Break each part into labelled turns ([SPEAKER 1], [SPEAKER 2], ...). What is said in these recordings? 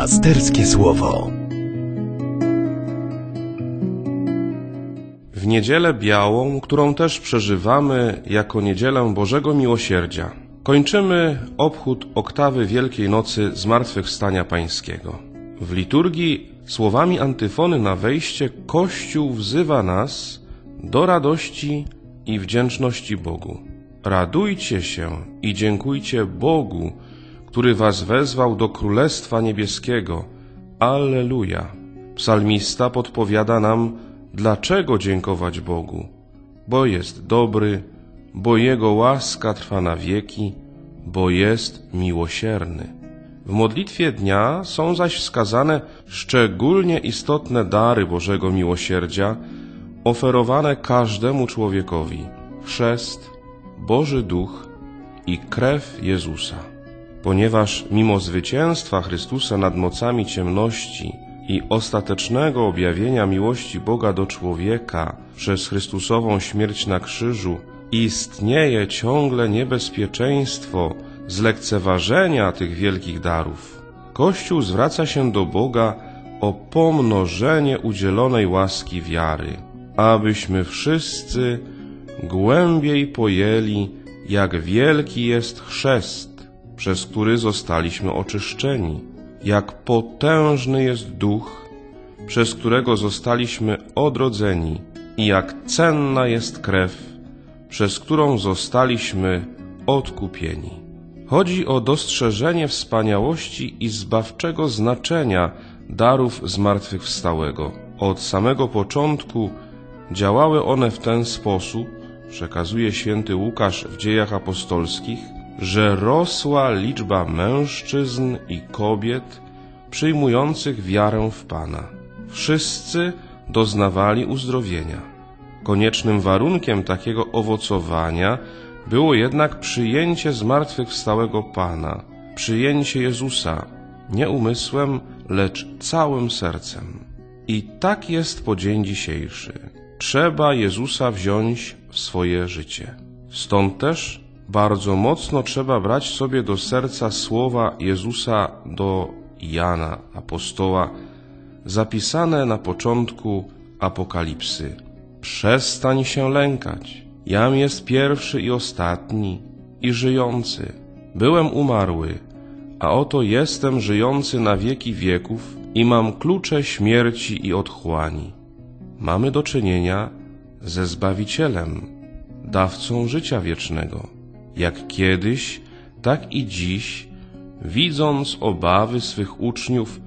[SPEAKER 1] Pasterskie Słowo.
[SPEAKER 2] W niedzielę białą, którą też przeżywamy jako niedzielę Bożego Miłosierdzia, kończymy obchód oktawy Wielkiej Nocy Zmartwychwstania Pańskiego. W liturgii słowami antyfony na wejście Kościół wzywa nas do radości i wdzięczności Bogu. Radujcie się i dziękujcie Bogu, który was wezwał do Królestwa Niebieskiego. Alleluja. Psalmista podpowiada nam, dlaczego dziękować Bogu. Bo jest dobry, bo Jego łaska trwa na wieki, bo jest miłosierny. W modlitwie dnia są zaś wskazane szczególnie istotne dary Bożego Miłosierdzia, oferowane każdemu człowiekowi. Chrzest, Boży Duch i krew Jezusa. Ponieważ mimo zwycięstwa Chrystusa nad mocami ciemności i ostatecznego objawienia miłości Boga do człowieka przez Chrystusową śmierć na krzyżu, istnieje ciągle niebezpieczeństwo zlekceważenia tych wielkich darów. Kościół zwraca się do Boga o pomnożenie udzielonej łaski wiary, abyśmy wszyscy głębiej pojęli, jak wielki jest chrzest, przez który zostaliśmy oczyszczeni, jak potężny jest duch, przez którego zostaliśmy odrodzeni i jak cenna jest krew, przez którą zostaliśmy odkupieni. Chodzi o dostrzeżenie wspaniałości i zbawczego znaczenia darów zmartwychwstałego. Od samego początku działały one w ten sposób, przekazuje święty Łukasz w dziejach apostolskich, że rosła liczba mężczyzn i kobiet przyjmujących wiarę w Pana. Wszyscy doznawali uzdrowienia. Koniecznym warunkiem takiego owocowania było jednak przyjęcie zmartwychwstałego Pana, przyjęcie Jezusa, nie umysłem, lecz całym sercem. I tak jest po dzień dzisiejszy. Trzeba Jezusa wziąć w swoje życie. Stąd też bardzo mocno trzeba brać sobie do serca słowa Jezusa do Jana, apostoła, zapisane na początku Apokalipsy. Przestań się lękać. Jam jest pierwszy i ostatni i żyjący. Byłem umarły, a oto jestem żyjący na wieki wieków i mam klucze śmierci i otchłani. Mamy do czynienia ze Zbawicielem, dawcą życia wiecznego. Jak kiedyś, tak i dziś, widząc obawy swych uczniów,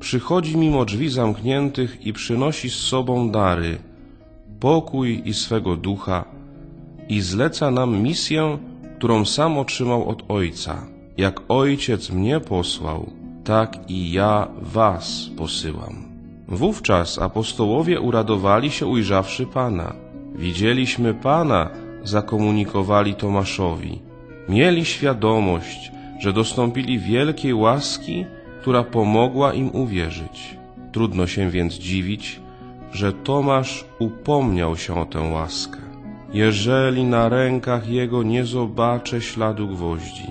[SPEAKER 2] przychodzi mimo drzwi zamkniętych i przynosi z sobą dary, pokój i swego ducha i zleca nam misję, którą sam otrzymał od Ojca. Jak Ojciec mnie posłał, tak i ja was posyłam. Wówczas apostołowie uradowali się ujrzawszy Pana. Widzieliśmy Pana, zakomunikowali Tomaszowi. Mieli świadomość, że dostąpili wielkiej łaski, która pomogła im uwierzyć. Trudno się więc dziwić, że Tomasz upomniał się o tę łaskę. Jeżeli na rękach jego nie zobaczę śladu gwoździ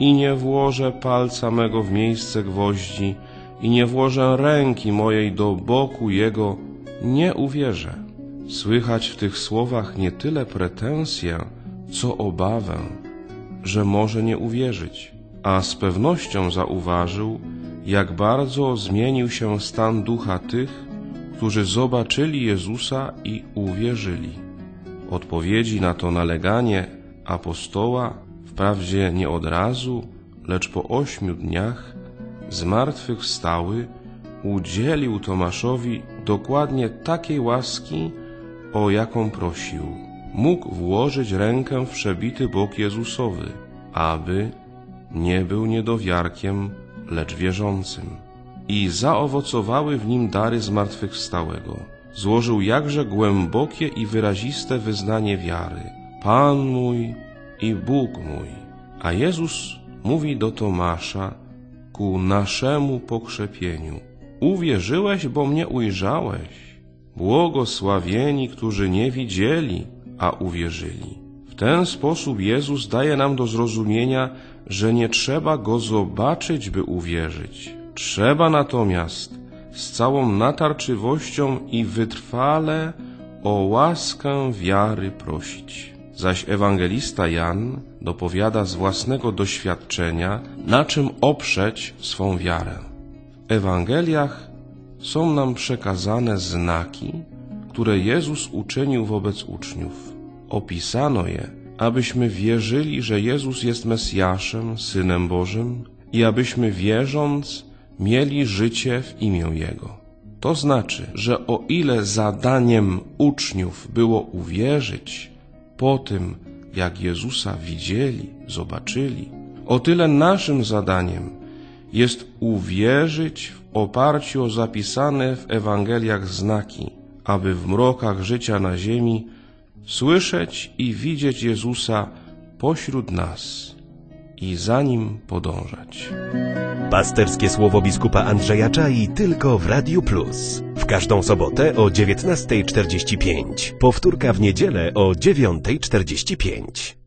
[SPEAKER 2] i nie włożę palca mego w miejsce gwoździ i nie włożę ręki mojej do boku jego, nie uwierzę. Słychać w tych słowach nie tyle pretensję, co obawę, że może nie uwierzyć, a z pewnością zauważył, jak bardzo zmienił się stan ducha tych, którzy zobaczyli Jezusa i uwierzyli. Odpowiedzi na to naleganie apostoła, wprawdzie nie od razu, lecz po ośmiu dniach, zmartwychwstały, udzielił Tomaszowi dokładnie takiej łaski, o jaką prosił. Mógł włożyć rękę w przebity bok Jezusowy, aby nie był niedowiarkiem, lecz wierzącym. I zaowocowały w nim dary zmartwychwstałego. Złożył jakże głębokie i wyraziste wyznanie wiary. Pan mój i Bóg mój. A Jezus mówi do Tomasza ku naszemu pokrzepieniu. Uwierzyłeś, bo mnie ujrzałeś. Błogosławieni, którzy nie widzieli, a uwierzyli. W ten sposób Jezus daje nam do zrozumienia, że nie trzeba Go zobaczyć, by uwierzyć. Trzeba natomiast z całą natarczywością i wytrwale o łaskę wiary prosić. Zaś ewangelista Jan dopowiada z własnego doświadczenia, na czym oprzeć swą wiarę. W Ewangeliach są nam przekazane znaki, które Jezus uczynił wobec uczniów. Opisano je, abyśmy wierzyli, że Jezus jest Mesjaszem, Synem Bożym i abyśmy wierząc mieli życie w imię Jego. To znaczy, że o ile zadaniem uczniów było uwierzyć po tym, jak Jezusa widzieli, zobaczyli, o tyle naszym zadaniem jest uwierzyć w oparciu o zapisane w Ewangeliach znaki, aby w mrokach życia na ziemi słyszeć i widzieć Jezusa pośród nas i za nim podążać.
[SPEAKER 1] Pasterskie słowo biskupa Andrzeja Czai tylko w Radiu Plus. W każdą sobotę o 19.45. Powtórka w niedzielę o 9.45.